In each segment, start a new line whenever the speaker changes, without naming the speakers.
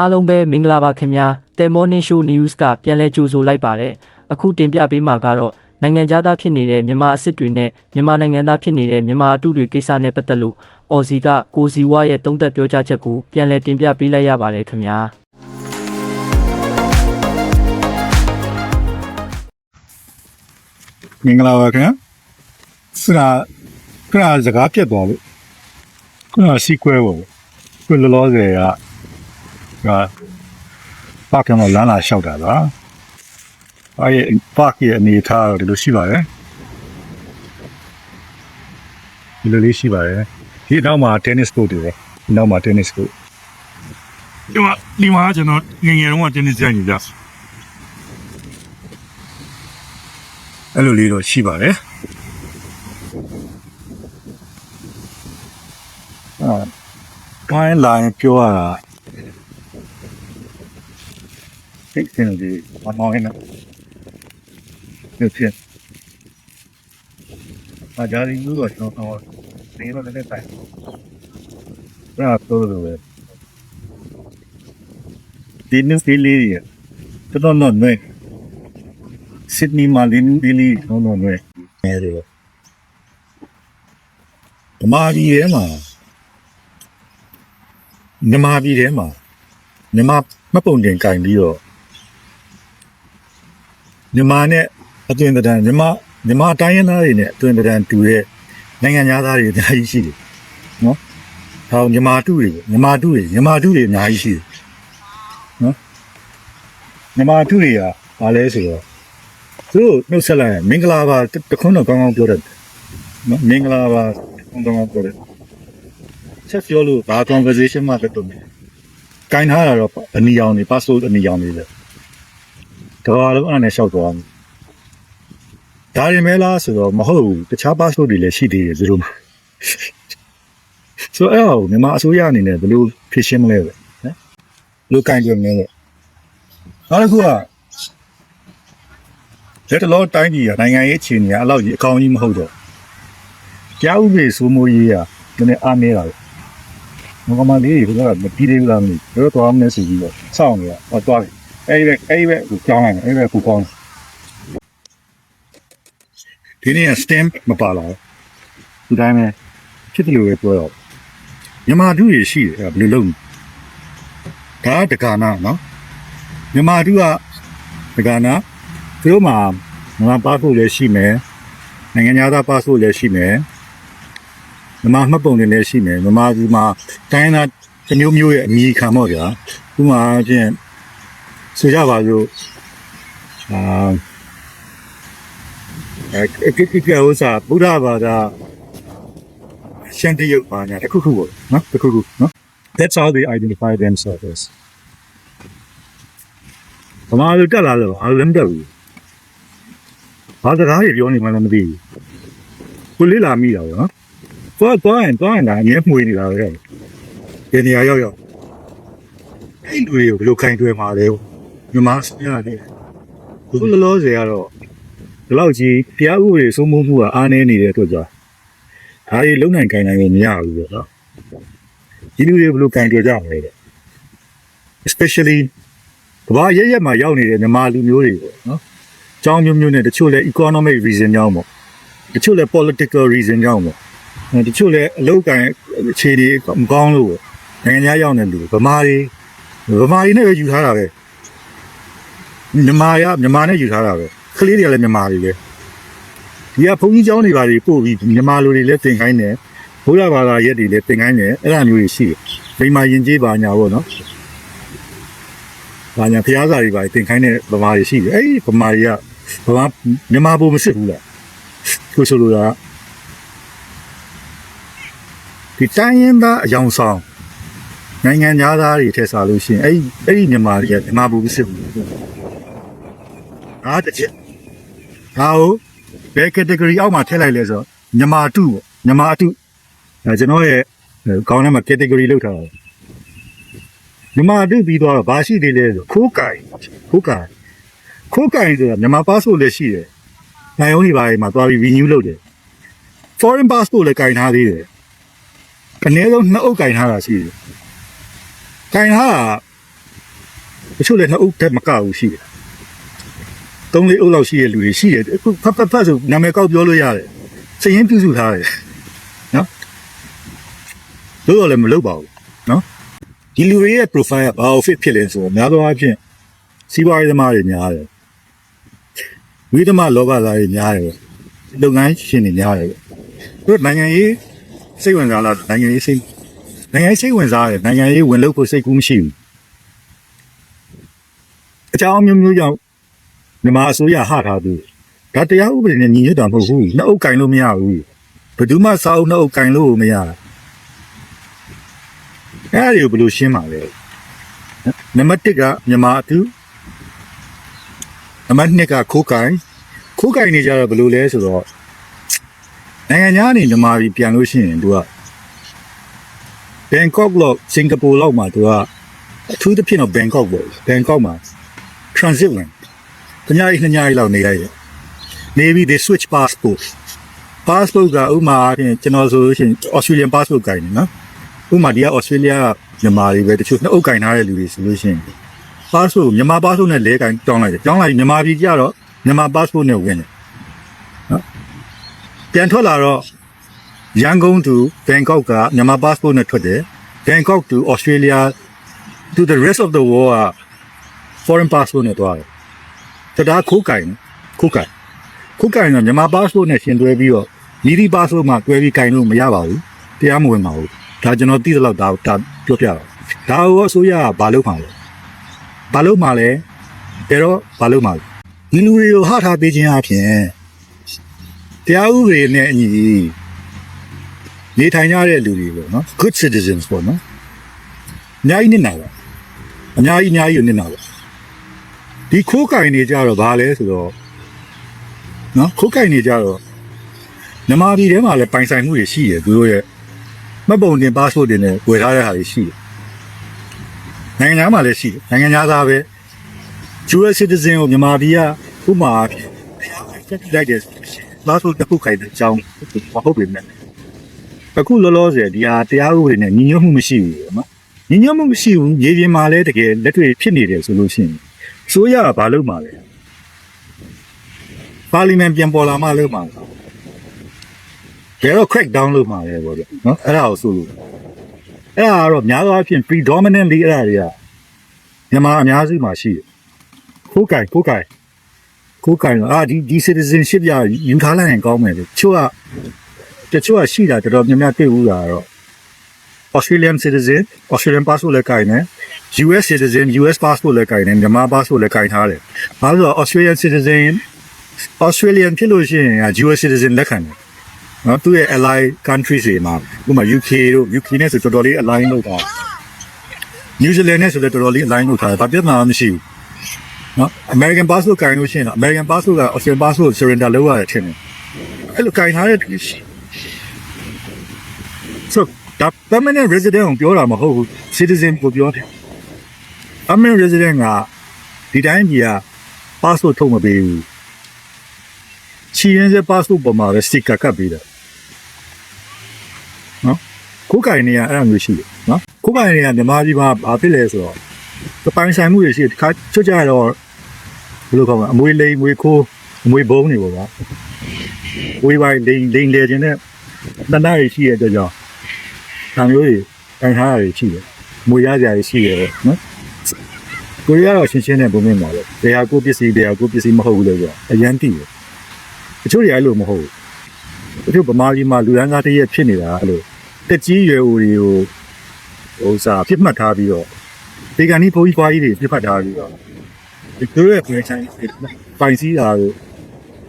အားလုံးပဲမင်္ဂလာပါခင်ဗျာ။ The Morning Show News ကပြန်လည်ကြိုဆိုလိုက်ပါတယ်။အခုတင်ပြပေးမှာကတော့နိုင်ငံသားဖြစ်နေတဲ့မြန်မာအစ်စ်တွေနဲ့မြန်မာနိုင်ငံသားဖြစ်နေတဲ့မြန်မာအတုတွေကိစ္စနဲ့ပတ်သက်လို့အော်စီကကိုစီဝါရဲ့တုံးသက်ပြောကြားချက်ကိုပြန်လည်တင်ပြပေးလိုက်ရပါတယ်ခင်ဗျာ။
မင်္ဂလာပါခင်ဗျာစရာခဏစကားပြတ်သွားလို့ခဏစီကွဲပေါ့ခုလောလောဆယ်က ကပါကမလမ်းလာလျှောက်တာလားအဲ့ဒီပါကရဲ့အနေထားတော့ဒီလိုရှိပါတယ်ဒီလိုလေးရှိပါတယ်ဒီနောက်မှာ tennis court တွေပဲဒီနောက်မှာ tennis court
ဒီမှာဒီမှာကျွန်တော်ငယ်ငယ်တုန်းကတင်းနေကြနေကြ
အဲ့လိုလေးတော့ရှိပါတယ်အာပိုင်းလိုင်းပြောရတာ သိတယ်ဒီမမောင်းနေတယ်ဖြစ်အကြရီလူတော့ကျွန်တော်နေတော့လည်းတိုင်ရာတော့လို့ပဲဒီနေ့ဖီလီရတော်တော်နော်နေ Sydney Marlin Billy တော့တော့ပဲနေတယ်ဓမ္မကြီးထဲမှာဓမ္မကြီးထဲမှာဓမ္မမပုံတင်ကင်ပြီးတော့ ဓမ္မနဲ့အသွင်တန်ဓမ္မဓမ္မတိုင်းရင်းသားတွေနဲ့အသွင်တန်တူတဲ့နိုင်ငံသားတွေအများကြီးရှိတယ်နော်။ဟောဓမ္မတုတွေဓမ္မတုတွေဓမ္မတုတွေအများကြီးရှိတယ်နော်။ဓမ္မတုတွေကဘာလဲဆိုတော့သူတို့နှုတ်ဆက်လိုက်ရင်မင်္ဂလာပါတတခွန်းတော့ကောင်းကောင်းပြောတတ်တယ်နော်မင်္ဂလာပါတခွန်းကောင်းကောင်းပြောတယ်ဆက်ပြောလို့ဘာ conversation မှတက်တော့မယ်ကိုင်းထားတာတော့အနီရောင်နေ password အနီရောင်နေလေဒါ တော့အဲ့ဒါနဲ့ရှောက်သွားမယ်ဒါရင်မဲလားဆိုတော့မဟုတ်ဘူးတခြား password တွေလည်းရှိသေးတယ်သူတို့မှာဆိုတော့အဲ့ဒါကိုမြန်မာအစိုးရအနေနဲ့ဘယ်လိုဖြေရှင်းမလဲပဲနော်ဘယ်လိုကင်ကြမလဲလဲနောက်တစ်ခုကလက်တလောတိုင်းကြီးကနိုင်ငံရေးအခြေအနေကအလောက်ကြီးအကောင်းကြီးမဟုတ်တော့ကြားဥပဒေစိုးမိုးရေးကနည်းနည်းအားနည်းတာလေငကမလေးတွေကမပြီးသေးဘူးလားမသိဘူးတော့တော်မနေစီပြီးတော့စောင့်နေရဟောသွားပြီ အဲ့ဒီပဲအဲ့ဒီပဲကိုကြောင်းလိုက်အဲ့ဒီပဲကိုကောင်းဒီနေ့က stamp မပါလာဘူးဒီတိုင်းပဲဖြစ်တယ်လို့ပဲပြောတော့မြန်မာတူရရှိတယ်အဲ့ဒါဘယ်လိုလုပ်လဲဒါကတက္ကနာနော်မြန်မာတူကတက္ကနာသူတို့မှာမြန်မာပါဖို့လည်းရှိမယ်နိုင်ငံသားပါဖို့လည်းရှိမယ်မြန်မာမှတ်ပုံတွေလည်းရှိမယ်မြန်မာဒီမှာတိုင်းသားတစ်မျိုးမျိုးရဲ့အမည်ခံပေါ့ဗျာဥပမာအချင်း ဆိုကြပါစို့အာအဲကိကိကေဥစားဘုရားဘာသာရှန်တရုတ်ပါညာတစ်ခုခုပေါ့နော်တစ်ခုခုနော် that's how they identify themselves ဘာမှလို့တက်လာလို့အားလုံးတက်ဘူးဘာစကားတွေပြောနေမှလည်းမသိဘူးကိုလေးလာမိတာပေါ့နော်သွားသွားရင်သွားရင်ဒါအမြဲမှွေနေတာပဲဒီနေရာရောက်ရောက်အဲ့လူတွေကိုဘယ်လိုခိုင်တွယ်မှာလဲ မြန်မာစပြရတယ်ခုလောလောဆယ်ကတော့ဒီလောက်ကြီးဖျားဥတွေစိုးမိုးမှုကအားနည်းနေတဲ့အတွက်ကြောင့်ဒါတွေလုံနိုင်ခိုင်နိုင်လို့မရဘူးပေါ့နော်ဒီလူတွေဘယ်လိုခိုင်တွယ်ကြမလဲတဲ့ especially ကမ္ဘာရရက်မှာရောက်နေတဲ့မြန်မာလူမျိုးတွေပေါ့နော်ကြောင်းမျိုးမျိုးနဲ့တချို့လဲ economic reason ကြောင့်ပေါ့တချို့လဲ political reason ကြောင့်ပေါ့အဲတချို့လဲအလုပ်ကိုင်အခြေတွေမကောင်းလို့ပေါ့နိုင်ငံခြားရောက်နေလူဗမာတွေဗမာတွေနဲ့ပဲယူထားတာပဲ မြန်မာရမြန်မာနဲ့ယူထားတာပဲကလေးတွေကလည်းမြန်မာတွေပဲဒီကဘုန်းကြီးကျောင်းတွေပါတွေပို့ပြီးမြန်မာလူတွေလည်းသင်ခိုင်းတယ်ဘုရားဘာသာရက်တွေလည်းသင်ခိုင်းတယ်အဲ့လိုမျိုးတွေရှိတယ်ဒီမှာယဉ်ကျေးပါညာပေါ့နော်ဘာညာဖျားစာတွေပါသင်ခိုင်းတဲ့ဗမာတွေရှိတယ်အဲ့ဒီဗမာတွေကဘာမှမြန်မာဘုံမစစ်ဘူးလားကိုဆိုလိုတာဒီတိုင်းရင်သားအယောင်ဆောင်နိုင်ငံသားတွေထည့်စားလို့ရှိရင်အဲ့ဒီအဲ့ဒီမြန်မာတွေကမြန်မာဘုံမစစ်ဘူး အားတစ်ချက်ဒါကိုဘယ် category အောက်မှာထည့်လိုက်လဲဆိုတော့မြန်မာတုပေါ့မြန်မာတုအဲကျွန်တော်ရဲ့ခေါင်းထဲမှာ category လောက်ထားတာမြန်မာတုပြီးတော့ဘာရှိသေးလဲဆိုခိုးကင်ခိုးကင်ခိုးကင်ဆိုတာမြန်မာ passport လည်းရှိတယ်။နိုင်အောင်ဒီဘာတွေမှာသွားပြီး renew လုပ်တယ်။ foreign passport လည်းကင်ထားသေးတယ်။အနည်းဆုံးနှစ်အုပ်ကင်ထားတာရှိတယ်။ကင်ထားတာတချို့လည်းနှစ်အုပ်တက်မကဘူးရှိတယ် သုံးလေးအုပ်လောက်ရှိတဲ့လူတွေရှိတယ်အခုဖတ်ဖတ်ဖတ်ဆိုနာမည်ကောက်ပြောလို့ရတယ်စည်ရင်ပြုစုထားတယ်နော်လို့တော့လည်းမလုပ်ပါဘူးနော်ဒီလူတွေရဲ့ profile ကဘာ fit ဖြစ်လဲဆိုတော့များသောအားဖြင့်စီးပွားရေးသမားတွေများတယ်ဝိသမလောဘသားတွေများတယ်လုပ်ငန်းရှင်တွေများတယ်သူတို့နိုင်ငံရေးစိတ်ဝင်စားလားနိုင်ငံရေးစိတ်နိုင်ငံရေးစိတ်ဝင်စားတယ်နိုင်ငံရေးဝင်လို့ကိုစိတ်ကူးမရှိဘူးအကြောင်းမျိုးမျိုးကြောင့် မြန်မာအစိုးရဟထားသူဒါတရားဥပဒေနဲ့ညီညွတ်တာမဟုတ်ဘူးနှစ်အုပ်ကင်လို့မရဘူးဘယ်သူမှစာအုပ်နှစ်အုပ်ကင်လို့မရတာအဲ့ဒါကိုဘယ်လိုရှင်းမှာလဲနံပါတ်1ကမြန်မာအတူနံပါတ်2ကခိုးကင်ခိုးကင်နေကြတော့ဘယ်လိုလဲဆိုတော့နိုင်ငံသားနေမြန်မာပြည်ပြန်လို့ရှိရင်သူကဘန်ကောက်လောက်စင်ကာပူလောက်မှာသူကအထူးသဖြင့်တော့ဘန်ကောက်ပေါ့ဘန်ကောက်မှာ transit ဝင် တညာကြီးနှစ်ညာကြီးလောက်နေလိုက်တယ် maybe they switch passport passport ကဥပမာအပြင်ကျွန်တော်ဆိုလို့ရှိရင် Australian passport ကိုင်နေနော်ဥပမာဒီက Australia ကမြန်မာတွေပဲတချို့နှစ်အုပ်ကိုင်ထားတဲ့လူတွေဆိုလို့ရှိရင် passport မြန်မာ passport နဲ့လဲကိုင်တောင်းလိုက်တယ်တောင်းလိုက်ပြီးမြန်မာပြည်ကြတော့မြန်မာ passport နဲ့ဝင်တယ်နော်ပြန်ထွက်လာတော့ရန်ကုန် to Bangkok ကမြန်မာ passport နဲ့ထွက်တယ် Bangkok to Australia to the rest of the world က foreign passport နဲ့တွားတယ် တဒါခိုးကင်ခိုးကင်ခိုးကင်ကမြန်မာ passport နဲ့ရှင်တွဲပြီးတော့မိဒီ passport မှာတွဲပြီးကင်လို့မရပါဘူးတရားမဝင်ပါဘူးဒါကျွန်တော်သိသလောက်ဒါဒါပြောပြတာဒါဟောအစိုးရကဘာလုပ်မှာလဲဘာလုပ်မှာလဲဒါတော့ဘာလုပ်မှာလဲဒီလူတွေကိုဟထားပေးခြင်းအပြင်တရားဥပဒေနဲ့အညီနေထိုင်ကြတဲ့လူတွေပေါ့နော် good citizens ပေါ့နော်အများကြီးနစ်နာပါအများကြီးအများကြီးကိုနစ်နာပါ ဒီခိုးကင်နေကြတော့ဘာလဲဆိုတော့နော်ခိုးကင်နေကြတော့မြန်မာပြည်ထဲမှာလည်းပိုင်ဆိုင်မှုတွေရှိတယ်သူတို့ရဲ့မှတ်ပုံတင် passport တွေနဲ့ဝယ်ထားတဲ့ဟာတွေရှိတယ်နိုင်ငံသားမှာလည်းရှိတယ်နိုင်ငံသားပဲ US citizen ကိုမြန်မာပြည်ကဥပမာအဖြစ်တရားဝင်တက်ပြလိုက်တယ်ဆိုလို့ရှိရင် passport တစ်ခုခိုင်တဲ့အကြောင်းမဟုတ်ပေမဲ့အခုလောလောဆယ်ဒီဟာတရားဥပဒေနဲ့ညီညွတ်မှုမရှိဘူးနော်ညီညွတ်မှုမရှိဘူးရေပြင်မှာလည်းတကယ်လက်တွေ့ဖြစ်နေတယ်ဆိုလို့ရှိရင် ဆိုရကဘာလုပ်မှာလဲပါလီမန်ပြန်ပေါ်လာမှလုပ်မှာလားဒါတော့ crack down လုပ်မှာလေပေါ့ဗျနော်အဲ့ဒါကိုဆိုလို့အဲ့ဒါကတော့များသောအားဖြင့် predominantly အဲ့ဒါတွေကမြန်မာအများစုမှာရှိတယ်ခိုးကင်ခိုးကင်ခိုးကင်အာဒီဒီ citizenship ရယူထားလိုက်ရင်ကောင်းမယ်လေချို့ကတချို့ကရှိတာတော်တော်များများတွေ့ဘူးတာတော့ Australian citizen Australian passport လည်းကိုင်တယ် US citizen US passport လည်းကိုင်တယ်မြန်မာ passport လည်းကိုင်ထားတယ်။ဘာလို့လဲဆိုတော့ Australian citizen Australian ဖြစ်လို့ရှိရင်က US citizen လက်ခံတယ်။နော်သူ့ရဲ့ ally countries တွေမှာဥပမာ UK တို့ UK နဲ့ဆိုတော်တော်လေး align လုပ်တာ။ New Zealand နဲ့ဆိုလည်းတော်တော်လေး align လုပ်ထားတယ်။ဘာပြဿနာမှမရှိဘူး။နော် American passport ကိုင်လို့ရှိရင်တော့ American passport က Australian passport surrender လုပ်ရတယ်ထင်တယ်။အဲ့လိုကိုင်ထားတဲ့သူရှိ။ so ဒါ permanent resident ကိုပြောတာမဟုတ်ဘူး citizen ကိုပြောတယ် permanent resident ကဒီတိုင်းကြီးက passport ထုတ်မပေးဘူးချီရင်စ passport ပေါ်မှာပဲ sticker ကပ်ပေးတယ်နော်ကိုယ်ကင်နေရအဲ့လိုမျိုးရှိတယ်နော်ကိုယ်ကင်နေရမြန်မာပြည်မှာဘာဖြစ်လဲဆိုတော့တပိုင်ဆိုင်မှုတွေရှိတယ်ဒီခါချွတ်ကြတော့ဘယ်လိုခေါ်မလဲအမွေလိန်အမွေခိုးအမွေဘုံတွေပေါ့ဗျာဝေးပိုင်းလိန်လိန်လေခြင်းနဲ့တဏှာတွေရှိတဲ့အတွက်ကြောင့် ဒါမျိုးတွေတိုင်ထားတာတွေရှိတယ်မွေရစရာတွေရှိတယ်နော်ကိုရီးယားတော့ရှင်းရှင်းနဲ့ပုံမြင်ပါလေ။တရားကိုပစ္စည်းတရားကိုပစ္စည်းမဟုတ်ဘူးလို့ပြောအရန်တိတယ်။တချို့တွေအဲ့လိုမဟုတ်ဘူး။တချို့ဗမာပြည်မှာလူရန်ကားတရက်ဖြစ်နေတာအဲ့လိုတက်ကြီးရွယ်ဦးတွေကိုဟိုစားပြစ်မှတ်ထားပြီးတော့ဒီကနေ့ဘိုးကြီးကွာကြီးတွေပြစ်မှတ်ထားပြီးတော့ဒီသူတို့ရဲ့ဖွင့်ဆိုင်ပိုင်စည်းတာတို့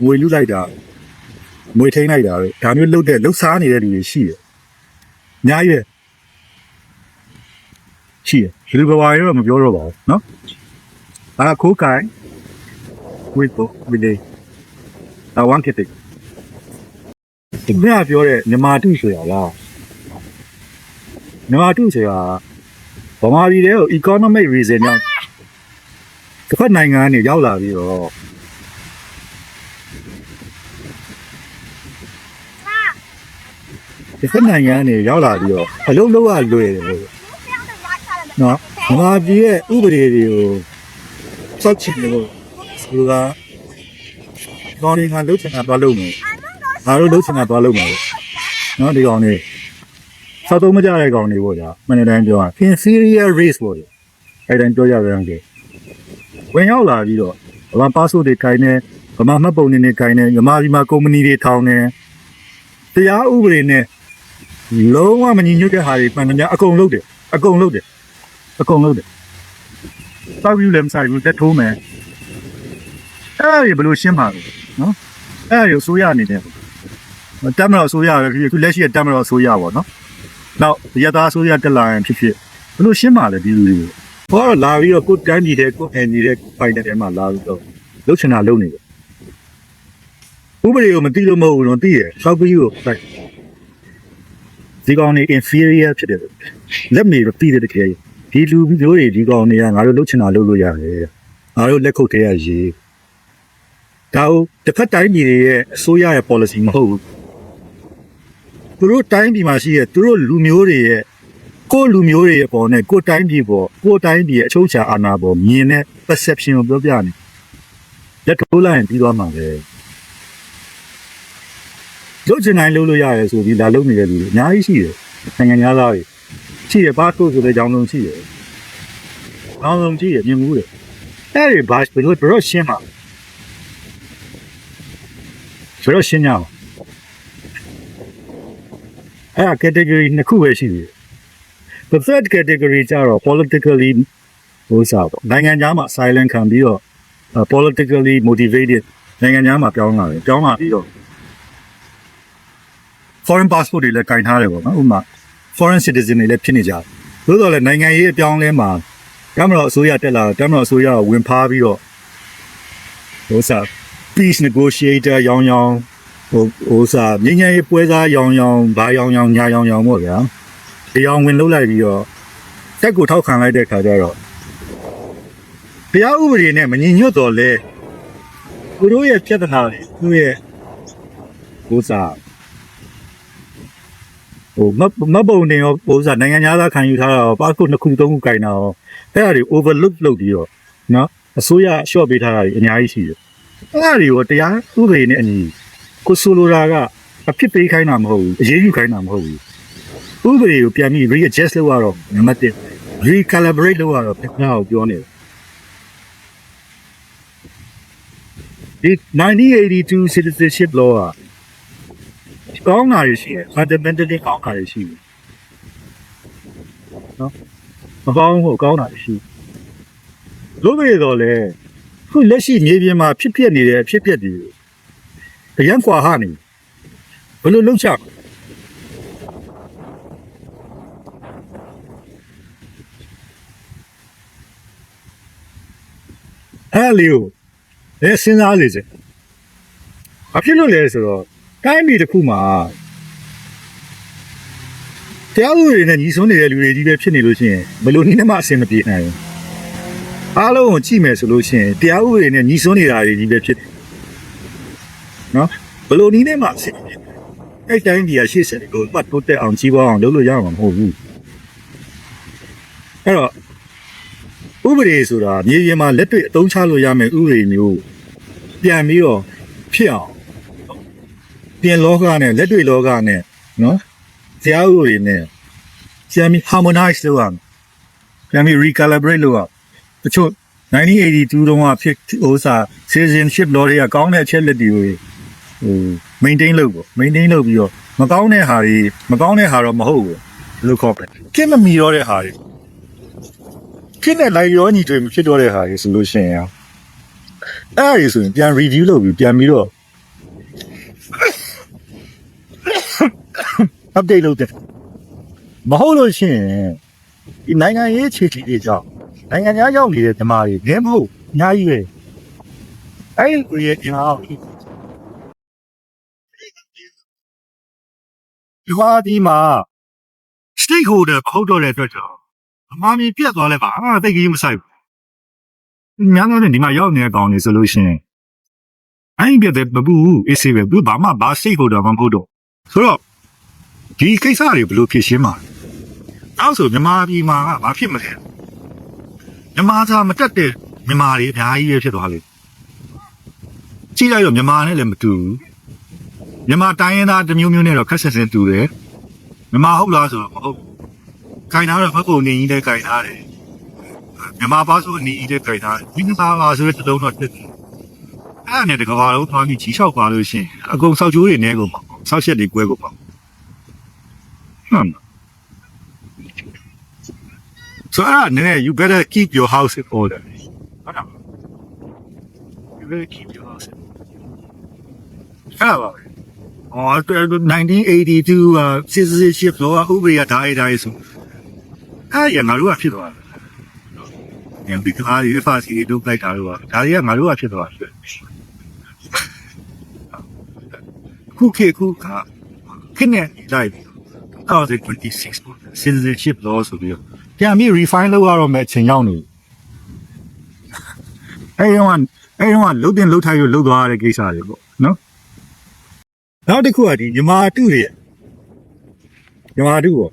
ငွေလူလိုက်တာငွေထိန်းလိုက်တာတို့ဒါမျိုးလုတ်တဲ့လှုပ်ရှားနေတဲ့လူတွေရှိတယ်။ အများကြီးပဲရှိတယ်ဘယ်လိုဘဝရောတော့မပြောတော့ပါဘူးเนาะ Ah, Kukai. Wait, oh, really. I want it. ဒီကပြောတဲ့မြန်မာတုဆိုတာလားမြန်မာတုဆိုတာဗမာပြည်တဲ့ကို economic reason ကြောင့်တစ်ဖက်နိုင်ငံကနေရောက်လာပြီးတော့ တစ်ဖက်နိုင်ငံကနေရောက်လာပြီးတော့အလုံးလုံးကလွယ်တယ်လို့နော်မြန်မာပြည်ရဲ့ဥပဒေတွေကိုစောက်ချင်လို့သူကကောင်းနေကလှုပ်ချင်တာသွားလုပ်မယ်ငါတို့လှုပ်ချင်တာသွားလုပ်မယ်နော်ဒီကောင်နေစောက်တော့မကြတဲ့ကောင်နေပေါ့ကြာမနေ့တိုင်းပြောတာ inferior race ပေါ့ကြာအဲ့တိုင်းပြောကြတယ်ဟုတ်ကဲ့ဝင်ရောက်လာပြီးတော့ဗမာ passport တွေခိုင်းနေဗမာမှတ်ပုံတွေနဲ့ခိုင်းနေဗမာပြည်မှာကုမ္ပဏီတွေထောင်နေတရားဥပဒေနဲ့ လုံးဝမညီညွတ်တဲ့ဟာတွေမှန်တယ်များအကုန်လုပ်တယ်အကုန်လုပ်တယ်အကုန်လုပ်တယ်စောက်ယူလည်းမဆိုင်ဘူးတက်ထိုးမယ်အဲ့ဒါကြီးဘယ်လိုရှင်းပါလဲနော်အဲ့ဒါကြီးအစိုးရအနေနဲ့တက်မတော်အစိုးရပဲဖြစ်ဖြစ်ခုလက်ရှိကတက်မတော်အစိုးရပေါ့နော်နောက်ရသားအစိုးရတက်လာရင်ဖြစ်ဖြစ်ဘယ်လိုရှင်းပါလဲဒီလူတွေဘောတော့လာပြီးတော့ကိုယ်တန်းကြီးတဲ့ကိုယ်အန်ကြီးတဲ့ဖိုင်တဲ့ထဲမှာလာပြီးတော့လှုပ်ချင်တာလုပ်နေတယ်ဥပဒေကိုမသိလို့မဟုတ်ဘူးတော့သိရစောက်ပြီးကိုတိုက် ဒီကောင်နေ inferior ဖြစ်တယ်လက်မေတော့သိတဲ့တကယ်ဒီလူမျိုးတွေဒီကောင်တွေကငါတို့လှုပ်ချင်တာလှုပ်လို့ရတယ်ငါတို့လက်ခုပ်ထဲရရေးဒါကိုတစ်ဖက်တိုင်းပြည်တွေရဲ့အစိုးရရဲ့ policy မဟုတ်ဘူးသူတို့တိုင်းပြည်မှာရှိရဲ့သူတို့လူမျိုးတွေရဲ့ကိုယ့်လူမျိုးတွေရဲ့ပေါ်နဲ့ကိုယ့်တိုင်းပြည်ပေါ်ကိုယ့်တိုင်းပြည်ရဲ့အချုပ်အခြာအာဏာပေါ်မြင်တဲ့ perception ကိုပြောပြနေလက်ထိုးလိုက်ရင်ပြီးသွားမှာပဲ လှုပ်ချင်တိုင်းလှုပ်လို့ရတယ်ဆိုပြီးလာလှုပ်နေတဲ့လူတွေအများကြီးရှိတယ်နိုင်ငံသားတွေရှိရပါတော့ဆိုတဲ့ကြောင်းလုံးရှိရ။ကြောင်းလုံးရှိရမြင်မှုတယ်။အဲ့ဒီဘာဘယ်လိုဘရော့ရှင်းမှာဘရော့ရှင်းရအောင်။အဲ့ဒါ category နှစ်ခုပဲရှိတယ်။ The third category ကျတော့ politically ဟိုစားပေါ့နိုင်ငံသားမှာ silent ခံပြီးတော့ uh, politically motivated နိုင်ငံသားမှာပြောင်းလာတယ်ပြောင်းလာပြီးတော့ foreign passport တွေလည်းကင်ထားတယ်ပေါ့နော်ဥပမာ foreign citizen တွေလည်းဖြစ်နေကြတယ်။သို့တော်လည်းနိုင်ငံရေးအပြောင်းအလဲမှာတမတော်အစိုးရတက်လာတော့တမတော်အစိုးရကဝင်ဖားပြီးတော့ဟိုစား peace negotiator ရောင်းရောင်းဟိုဟိုစားငញ្ញရေးပွဲစားရောင်းရောင်းဘာရောင်းရောင်းညာရောင်းရောင်းပေါ့ဗျာ။ဒီအောင်ဝင်လှုပ်လိုက်ပြီးတော့တက်ကိုထောက်ခံလိုက်တဲ့ခါကျတော့တရားဥပဒေနဲ့မညီညွတ်တော့လေသူတို့ရဲ့ပြဿနာတွေသူရဲ့ဟိုစား ဟိုမတ်မတ်ပုံနေရောဟိုစားနိုင်ငံသားခံယူထားတာရောပါစပို့နှစ်ခုသုံးခုကင်တာရောအဲ့ဒါတွေ overlook လုပ်ပြီးတော့နော်အစိုးရ short ပေးထားတာတွေအများကြီးရှိတယ်အဲ့ဒါတွေရောတရားဥပဒေနဲ့အညီကိုဆိုလိုတာကအဖြစ်ပေးခိုင်းတာမဟုတ်ဘူးအရေးယူခိုင်းတာမဟုတ်ဘူးဥပဒေကိုပြန်ပြီး readjust လုပ်ရတော့နံပါတ်1 recalibrate လုပ်ရတော့ပြန်အောင်ပြောနေတယ်ဒီ1982 citizenship law က ကောင်းတာတွေရှိတယ် fundamentally ကောင်းတာတွေရှိတယ်နော်မကောင်းဘူးကောင်းတာတွေရှိတယ်လို့ပဲတော့လေခုလက်ရှိမြေပြင်မှာဖြစ်ဖြစ်နေတဲ့အဖြစ်ဖြစ်တွေအရန်ကွာဟနေဘယ်လိုလုပ်ချအဲ့လေကိုအဲစဉ်းစားလေစေဘာဖြစ်လို့လဲဆိုတော့ တိုင်းပြည်တစ်ခုမှာတရားဥပဒေနဲ့ညီဆုံးနေတဲ့လူတွေကြီးပဲဖြစ်နေလို့ရှိရင်ဘယ်လိုနည်းနဲ့မှအဆင်မပြေနိုင်ဘူးအားလုံးကိုကြည့်မယ်ဆိုလို့ရှိရင်တရားဥပဒေနဲ့ညီဆုံးနေတာတွေကြီးပဲဖြစ်တယ်နော်ဘယ်လိုနည်းနဲ့မှအဆင်မပြေနိုင်အဲ့တိုင်းပြည်ကရှေ့ဆက်ကိုပတ်တိုးတက်အောင်ကြီးပွားအောင်လုပ်လို့ရမှာမဟုတ်ဘူးအဲ့တော့ဥပဒေဆိုတာမြေပြင်မှာလက်တွေ့အသုံးချလို့ရမယ်ဥပဒေမျိုးပြန်ပြီးတော့ဖြစ်အောင် ပြင်လောကနဲ့လက်တွေ့လောကနဲ့နော်တရားဥပဒေနဲ့ပြန်ပြီး harmonize လုပ်ရမယ်ပြန်ပြီး recalibrate လုပ်ရတချို့1982တုန်းကဖြစ်ဟိုစာ citizenship law တွေကကောင်းတဲ့အချက်လက်တွေကိုဟို maintain လုပ်ပေါ့ maintain လုပ်ပြီးတော့မကောင်းတဲ့ဟာတွေမကောင်းတဲ့ဟာတော့မဟုတ်ဘူးဘယ်လိုခေါ်လဲကင်းမမီတော့တဲ့ဟာတွေကင်းနဲ့လိုက်ရောညီတွေမဖြစ်တော့တဲ့ဟာတွေဆိုလို့ရှိရင်အဲ့ဒါတွေဆိုရင်ပြန် review လုပ်ပြီးပြန်ပြီးတော့ update လုပ်တယ်မဟုတ်လို့ရှိရင်ဒီနိုင်ငံရေးခြေချီတွေကြောင့်နိုင်ငံသားရောက်နေတဲ့ဓမ္မတွေနည်းမဟုတ်အများကြီးပဲအဲ့ဒီကိုရဲ့ကျွန်တော်ဒီဟာဒီမှာ stakeholder ပေါ့တော့တဲ့အတွက်ကြောင့်အမှားမြင်ပြတ်သွားလဲပါအာတိတ်ကြီးမဆိုင်ဘူးများများနဲ့ဒီမှာရောက်နေတဲ့ကောင်တွေဆိုလို့ရှိရင်အဲ့ဒီပြတ်တဲ့မပူဘူးအေးစေးပဲဘူးဘာမှဘာ stakeholder မှမဟုတ်တော့ဆိုတော့ ဒီကိစ္စတွေဘယ်လိုဖြေရှင်းမှာလဲအဲ့ဆိုမြန်မာပြည်မှာကဘာဖြစ်မလဲမြန်မာသားမတက်တဲ့မြန်မာတွေအများကြီးပဲဖြစ်သွားလိမ့်ကြည့်လိုက်တော့မြန်မာနဲ့လည်းမတူဘူးမြန်မာတိုင်းရင်းသားတစ်မျိုးမျိုးနဲ့တော့ခက်ဆက်ဆက်တူတယ်မြန်မာဟုတ်လားဆိုတော့မဟုတ်ဘူးခိုင်ထားတော့ဘက်ကုန်နေကြီးလည်းခိုင်ထားတယ်မြန်မာပါဆိုအနေကြီးလည်းခိုင်ထားတယ်ဒီကစားပါဆိုတဲ့တစ်လုံးတော့ဖြစ်တယ်အဲ့ဒါနဲ့တကဘာလုံးသွားပြီးကြီးလျှောက်ပါလို့ရှရင်အကုန်စောက်ကျိုးတွေနဲ့ကိုပေါ့စောက်ချက်တွေကွဲကိုပေါ့ ဟမ်ဆိုအဲ့ဒါနဲ့ you better keep your house in order ဟုတ်တယ် you better keep your house in order အဲ့ဒါပါပဲအော်1982 uh, citizenship law ဥပဒေကဒါအတိုင်းဆိုအဲ့ရငါတို့ကဖြစ်သွားတယ်။ညဒီကားရီဖာစီတို့လိုက်တာတော့ဒါတွေကငါတို့ကဖြစ်သွားတယ်။ခုခေတ်ခုကခင်းနေလိုက် 2026 citizenship law ဆိုပြီးတော့ပြန်ပြီး refine လုပ်ရတော့မယ့်အချိန်ရောက်နေပြီ။အဲ့တော့အဲ့တော့လှုပ်တင်လှုပ်ထိုက်လို့လှုပ်သွားရတဲ့ကိစ္စတွေပေါ့နော်။နောက်တစ်ခုကဒီမြမာတုတွေမြမာတုပေါ့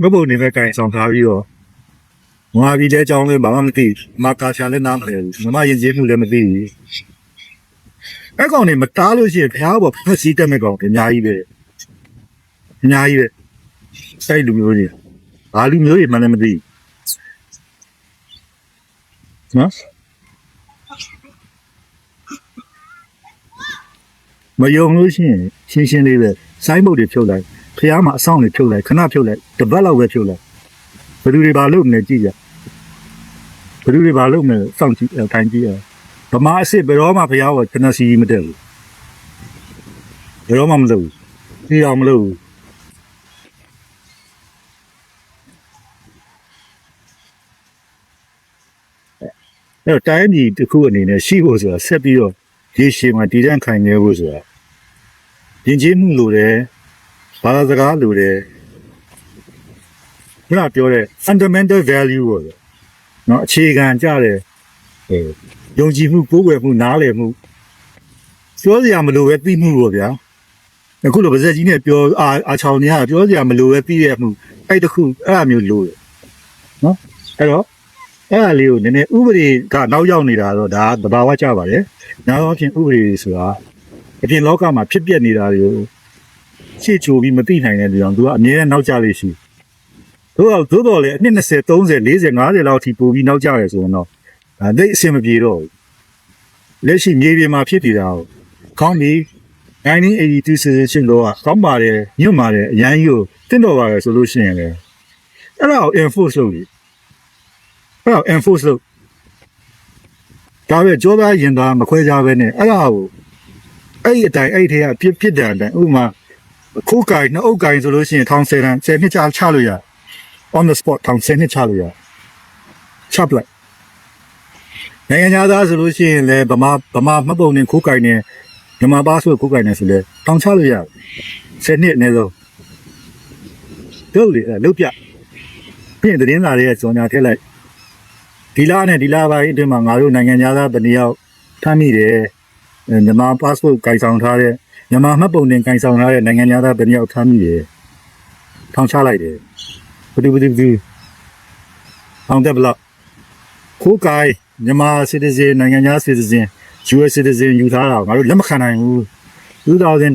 မဘုံနေပဲကင်ဆောင်ထားပြီးတော့ငွာပြီးတဲ့အကြောင်းလည်းဘာမှမသိဘူးမာကာရှာလည်းနားမလဲဘူးမြမရင်ကျေးမှုလည်းမသိဘူးအဲ့ကောင်နေမတားလို့ရှိရင်ဘုရားဘောဖက်စီးတက်မဲ့ကောင်အများကြီးပဲအများကြီးပဲ စိတ်လူမျိုးတွေဘာလူမျိုးတွေမှလည်းမသိဘူးနော်မယုံလို့ရှိရင်ရှင်းရှင်းလေးပဲစိုင်းဘုတ်တွေဖြုတ်လိုက်ဖះမှာအဆောင်တွေဖြုတ်လိုက်ခဏဖြုတ်လိုက်တပတ်လောက်ပဲဖြုတ်လိုက်ဘယ်သူတွေဘာလုပ်မလဲကြည့်ကြဘယ်သူတွေဘာလုပ်မလဲစောင့်ကြည့်အဲထိုင်ကြည့်အဲဗမာအစ်စ်ဘယ်တော့မှဖះကခဏစီမတက်ဘူးဘယ်တော့မှမလုပ်ဘူးဒီအောင်မလုပ်ဘူး အဲ့တော့တိုင်းပြည်တစ်ခုအနေနဲ့ရှိဖို့ဆိုတာဆက်ပြီးတော့ရေရှည်မှာတည်တံ့ခိုင်နေဖို့ဆိုတာယဉ်ကျေးမှုလိုတယ်ဘာသာစကားလိုတယ်ခုနပြောတဲ့ fundamental value ပေါ့လေနော်အခြေခံကြတဲ့အဲယုံကြည်မှုကိုးကွယ်မှုနားလည်မှုပြောစရာမလိုပဲသိမှုပေါ့ဗျာအခုလိုပါဇက်ကြီးနဲ့ပြောအာအာချောင်းနေရပြောစရာမလိုပဲသိရမှုအဲ့တခုအဲ့အမျိုးလိုတယ်နော်အဲ့တော့ အဲ့အလေးကိုနည်းနည်းဥပဒေကနောက်ရောက်နေတာတော့ဒါသဘာဝကျပါတယ်နောက်တော့ဖြင့်ဥပဒေဆိုတာအပြင်လောကမှာဖြစ်ပျက်နေတာတွေကိုရှေ့ချိုပြီးမသိနိုင်တဲ့လူအောင်သူကအမြဲတမ်းနောက်ကျလေးရှိသို့တော့သို့တော်လေအနှစ်20 30 40 50လောက်အထိပို့ပြီးနောက်ကျရဲဆိုရင်တော့ဒါသိအဆင်မပြေတော့ဘူးလက်ရှိမြေပြင်မှာဖြစ်နေတာကိုကောင်းပြီ1982 citizenship law ကကောင်းပါတယ်ညွတ်ပါတယ်အရန်ကြီးကိုတင့်တော်ပါတယ်ဆိုလို့ရှိရင်လေအဲ့ဒါကို enforce လုပ်ပြီ အဲ့ဒါကို enforce လုပ်ဒါပဲကြောသားရင်သားမခွဲကြဘဲနဲ့အဲ့ဒါကိုအဲ့ဒီအတိုင်းအဲ့ဒီထဲကပြစ်ပြစ်တဲ့အတိုင်းဥပမာခိုးကိုင်နှုတ်ကိုင်ဆိုလို့ရှိရင်ထောင်10တန်း10နှစ်ချချလို့ရ on the spot ထောင်10နှစ်ချလို့ရချပလိုက်နိုင်ငံသားဆိုလို့ရှိရင်လည်းဗမာဗမာမှတ်ပုံနဲ့ခိုးကိုင်နဲ့မြန်မာပါဆိုခိုးကိုင်နဲ့ဆိုလဲထောင်ချလို့ရ10နှစ်အနည်းဆုံးတို့လေလုတ်ပြပြင်သတင်းစာတွေကကြော်ညာထည့်လိုက် ဒီလားနဲ့ဒီလားပိုင်းအတွင်းမှာငါတို့နိုင်ငံသားဗနေရောက်ထမ်းမိတယ်မြန်မာ passport ကိုင်ဆောင်ထားတဲ့မြန်မာမှတ်ပုံတင်ကိုင်ဆောင်ထားတဲ့နိုင်ငံသားဗနေရောက်ထမ်းမိတယ်ထောင်ချလိုက်တယ်ဘယ်သူဘယ်သူဘယ်သူအောင်တယ်ဘလောက်ခိုးကိုင်မြန်မာ citizen နိုင်ငံသား citizen US citizen ယူထားတာငါတို့လက်မခံနိုင်ဘူး2000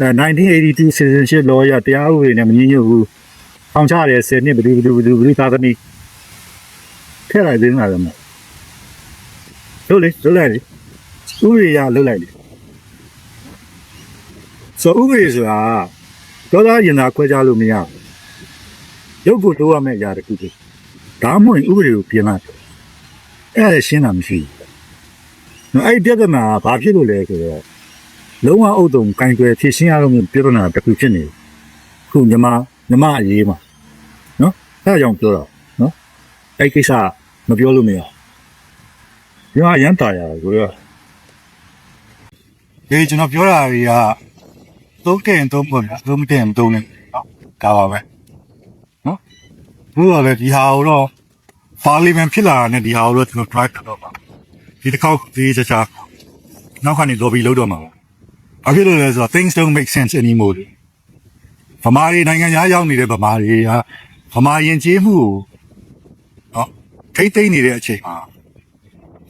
1982 citizenship law ရတရားဥပဒေနဲ့မညီညွတ်ဘူးထောင်ချတယ်10နှစ်ဘယ်သူဘယ်သူဘယ်သူဘယ်သူသာသမီ ထည့်လိုက်သေးလားမလို့လေလွတ်လိုက်လေဥပဒေရလွတ်လိုက်လေဆိုဥပဒေဆိုတာတော့သားရင်သာခွဲခြားလို့မရဘူးရုပ်ကိုတိုးရမယ့်အရာတစ်ခုတည်းဒါမှမဟုတ်ဥပဒေကိုပြင်လိုက်အဲ့ဒါရှင်းတာမရှိဘူးနော်အဲ့ဒီပြဿနာကဘာဖြစ်လို့လဲဆိုတော့လုံးဝအုပ်တုံကင်တွယ်ဖြစ်ရှင်းရလို့ပြဿနာတစ်ခုဖြစ်နေခုညီမညီမအရေးမှာနော်အဲ့ဒါကြောင့်ပြောတာနော်အဲ့ကိစ္စ မပြောလို့မရဘူးညီမရမ်းတာရကိုရဒီကျွန်တော်ပြောတာတွေကသုံးတဲ့သုံးပေါ့ဗျာသုံးတဲ့သုံးနေနော်ဒါပါပဲနော်ဘုရားလည်းဒီဟာကိုတော့ပါလီမန်ဖြစ်လာတဲ့ဒီဟာကိုတော့ကျွန်တော် try လုပ်ပါဒီတစ်ခေါက်ဒီချာချာနောက်ခါနေ lobby လုပ်တော့မှာပါဘာဖြစ်လို့လဲဆိုတော့ things don't make sense anymore ဗမာတွေနိုင်ငံသားရောက်နေတဲ့ဗမာတွေကဗမာယဉ်ကျေးမှုကိုနော် ထိမ့်သိမ့်နေတဲ့အချိန်မှာ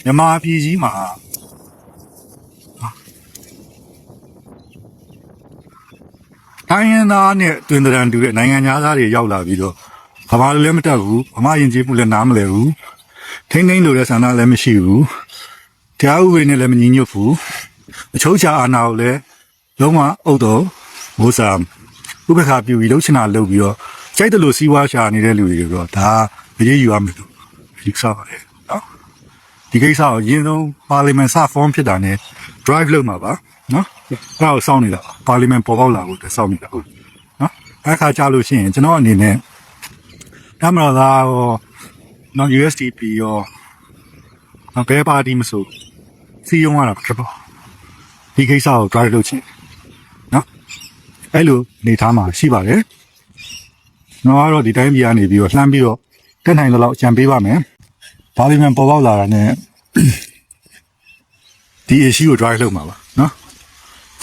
မြန်မာပြည်ကြီးမှာတိုင်းရင်းသားနဲ့တွင်တရန်တူတဲ့နိုင်ငံသားတွေရောက်လာပြီးတော့ဗမာလူလည်းမတက်ဘူးဗမာယဉ်ကျေးမှုလည်းနားမလည်ဘူးထိမ့်ထိမ့်လို့လည်းဆန္ဒလည်းမရှိဘူးတရားဥပဒေနဲ့လည်းမညီညွတ်ဘူးအချုပ်ချာအာဏာကိုလည်းလုံးဝအုပ်တော်မိုးစာဥပက္ခပြုပြီးလှုပ်ချင်တာလုပ်ပြီးတော့ကြိုက်တယ်လို့စီးပွားရှာနေတဲ့လူတွေကတော့ဒါအရေးယူရမယ်လို့ ယူဆပါတယ်နော်ဒီကိစ္စကိုရင်းဆုံးပါလီမန်စဖော်ဖြစ်တာနဲ့ drive လုပ်မှာပါနော်အဲ့ဒါကိုစောင့်နေတာပါလီမန်ပေါ်ပေါက်လာဖို့အတွက်စောင့်နေတာဟုတ်နော်အဲ့ခါကြာလို့ရှိရင်ကျွန်တော်အနေနဲ့တမရသာရောနော် USDP ရောနော်ဘယ်ပါတီမဆိုစီယုံရတာဖြစ်ပေါ့ဒီကိစ္စကို drive လုပ်ချင်နော်အဲ့လိုနေသားမှာရှိပါတယ်ကျွန်တော်ကတော့ဒီတိုင်းပြည်ကနေပြီးတော့လှမ်းပြီးတော့တက်နိုင်တဲ့လောက်ကြံပေးပါမယ် ပါလီမန်ပေါ်ပေါက်လာတာနဲ့ဒီ issue ကို drive လုပ်မှာပါနော်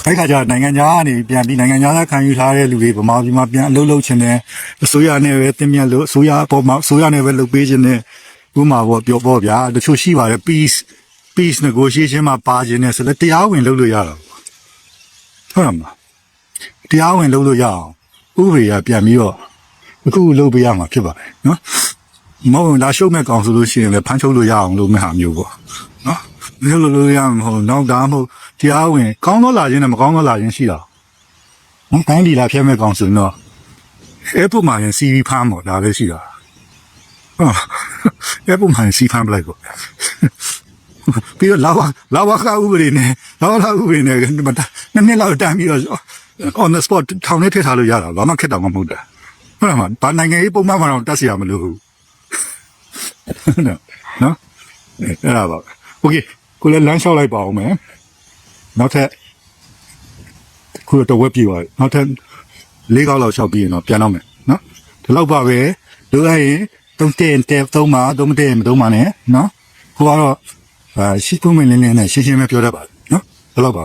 အဲ့ခါကျတော့နိုင်ငံခြားကနေပြန်ပြီးနိုင်ငံခြားသားခံယူထားတဲ့လူတွေဗမာပြည်မှာပြန်အလုပ်လုပ်ချင်တယ်အစိုးရနဲ့ပဲတင်မြတ်လို့အစိုးရအပေါ်မှာအစိုးရနဲ့ပဲလုပ်ပေးခြင်းနဲ့ဥမာပေါ့ပြောပေါ့ဗျာတချို့ရှိပါတယ် peace peace negotiation မှာပါခြင်းနဲ့ဆိုလည်းတရားဝင်လုပ်လို့ရတာပေါ့ဟုတ်မှာတရားဝင်လုပ်လို့ရအောင်ဥပဒေကပြန်ပြီးတော့အခုလုပ်ပေးရမှာဖြစ်ပါတယ်နော် မဟုတ်ဘူးလာရှုပ်မဲ့ကောင်ဆိုလို့ရှိရင်လည်းဖမ်းချုပ်လို့ရအောင်လို့မဲ့ဟာမျိုးပေါ့နော်မဟုတ်လို့လို့ရမှာမဟုတ်တော့ဒါမှမဟုတ်တရားဝင်ကောင်းသောလာခြင်းနဲ့မကောင်းသောလာခြင်းရှိတာနော်တိုင်းလီလာဖျက်မဲ့ကောင်ဆိုရင်တော့အဲ့ပုံမှန်ရင် CV ဖမ်းပေါ့ဒါလည်းရှိတာဟာအဲ့ပုံမှန်စီဖမ်းပလိုက်ပေါ့ပြီးတော့လာဝလာဝကဥပဒေနဲ့လာဝကဥပဒေနဲ့နှစ်နှစ်လောက်တန်းပြီးတော့ on the spot ထောင်ထဲထည့်ထားလို့ရတာဘာမှခက်တော့မဟုတ်တာဟုတ်လားမဘာနိုင်ငံရေးပုံမှန်မှတော့တတ်စီရမလို့ဘူး နော်နော်အဲ့ဒါပါโอเคကိုလည်းလမ်းလျှောက်လိုက်ပါအောင်မယ်နောက်ထပ်ခုတော့ဝက်ပြေပါနောက်ထပ်လေးကောက်လောက်လျှောက်ပြီးရင်တော့ပြန်တော့မယ်နော်ဒီလောက်ပါပဲလိုရရင်သုံးတဲ့တဲ့သုံးပါသုံးမတဲ့မသုံးပါနဲ့နော်ကိုကတော့အာရှိပုံးမင်းလင်းလင်းနဲ့ရှင်းရှင်းပဲပြောတတ်ပါနော်ဒီလောက်ပါ